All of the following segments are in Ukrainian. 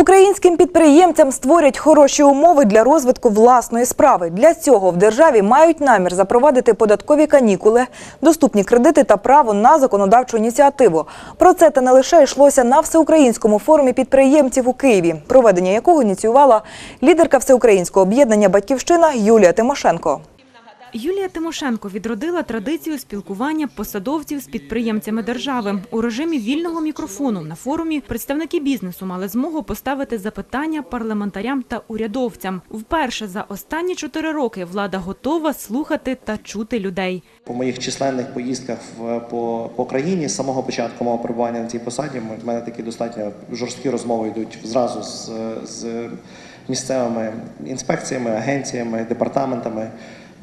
Українським підприємцям створять хороші умови для розвитку власної справи. Для цього в державі мають намір запровадити податкові канікули, доступні кредити та право на законодавчу ініціативу. Про це та не лише йшлося на всеукраїнському форумі підприємців у Києві, проведення якого ініціювала лідерка всеукраїнського об'єднання Батьківщина Юлія Тимошенко. Юлія Тимошенко відродила традицію спілкування посадовців з підприємцями держави у режимі вільного мікрофону. На форумі представники бізнесу мали змогу поставити запитання парламентарям та урядовцям. Вперше за останні чотири роки влада готова слухати та чути людей. По моїх численних поїздках в, по, по країні з самого початку мого перебування на цій посаді в мене такі достатньо жорсткі розмови йдуть зразу з, з місцевими інспекціями, агенціями, департаментами,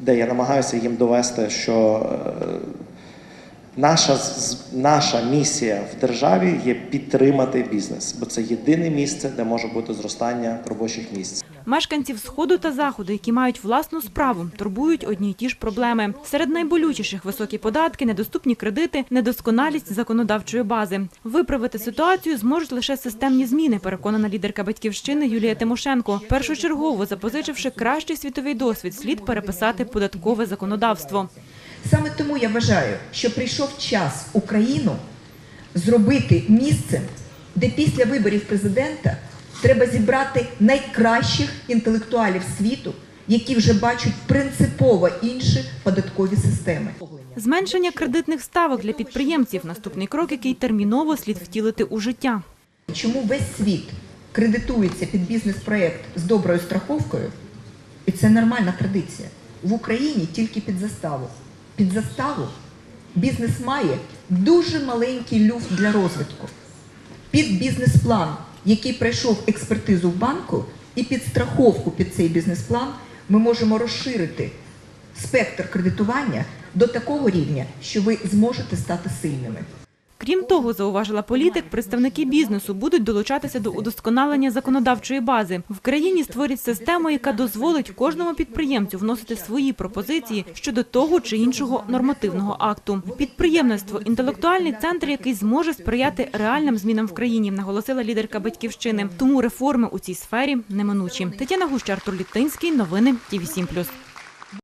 де я намагаюся їм довести, що е, наша, наша місія в державі є підтримати бізнес, бо це єдине місце, де може бути зростання робочих місць. Мешканців сходу та заходу, які мають власну справу, турбують одні й ті ж проблеми. Серед найболючіших високі податки, недоступні кредити, недосконалість законодавчої бази. Виправити ситуацію зможуть лише системні зміни, переконана лідерка батьківщини Юлія Тимошенко. Першочергово запозичивши кращий світовий досвід, слід переписати податкове законодавство. Саме тому я вважаю, що прийшов час Україну зробити місцем, де після виборів президента треба зібрати найкращих інтелектуалів світу, які вже бачать принципово інші податкові системи. Зменшення кредитних ставок для підприємців наступний крок, який терміново слід втілити у життя. Чому весь світ кредитується під бізнес-проект з доброю страховкою, і це нормальна традиція. В Україні тільки під заставу. Під заставу бізнес має дуже маленький люфт для розвитку. Під бізнес-план, який пройшов експертизу в банку, і під страховку під цей бізнес-план ми можемо розширити спектр кредитування до такого рівня, що ви зможете стати сильними. Крім того, зауважила політик, представники бізнесу будуть долучатися до удосконалення законодавчої бази. В країні створять систему, яка дозволить кожному підприємцю вносити свої пропозиції щодо того чи іншого нормативного акту. Підприємництво інтелектуальний центр, який зможе сприяти реальним змінам в країні, наголосила лідерка батьківщини. Тому реформи у цій сфері неминучі. Тетяна Гуща, Артур Літинський. Новини ТІВІ 7+.